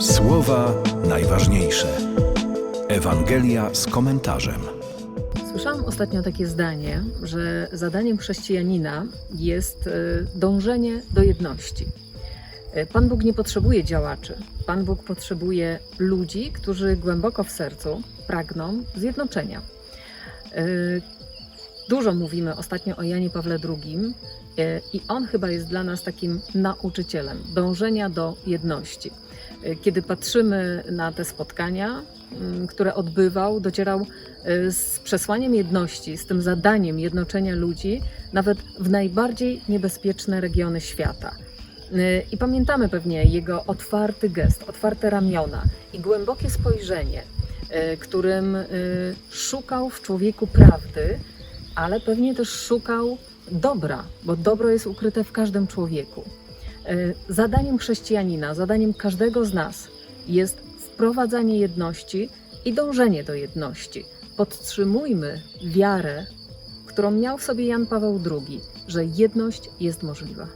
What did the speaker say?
Słowa najważniejsze. Ewangelia z komentarzem. Słyszałam ostatnio takie zdanie, że zadaniem chrześcijanina jest e, dążenie do jedności. E, Pan Bóg nie potrzebuje działaczy. Pan Bóg potrzebuje ludzi, którzy głęboko w sercu pragną zjednoczenia. E, Dużo mówimy ostatnio o Janie Pawle II i on chyba jest dla nas takim nauczycielem dążenia do jedności. E, Kiedy patrzymy na te spotkania, m, które odbywał, docierał e, z przesłaniem jedności, z tym zadaniem jednoczenia ludzi, nawet w najbardziej niebezpieczne regiony świata. E, I pamiętamy pewnie jego otwarty gest, otwarte ramiona i głębokie spojrzenie, e, którym e, szukał w człowieku prawdy, ale pewnie też szukał dobra, bo dobro jest ukryte w każdym człowieku. E, Zadaniem chrześcijanina, zadaniem każdego z nas jest wprowadzanie jedności i dążenie do jedności. Podtrzymujmy wiarę, którą miał w sobie Jan Paweł II, że jedność jest możliwa.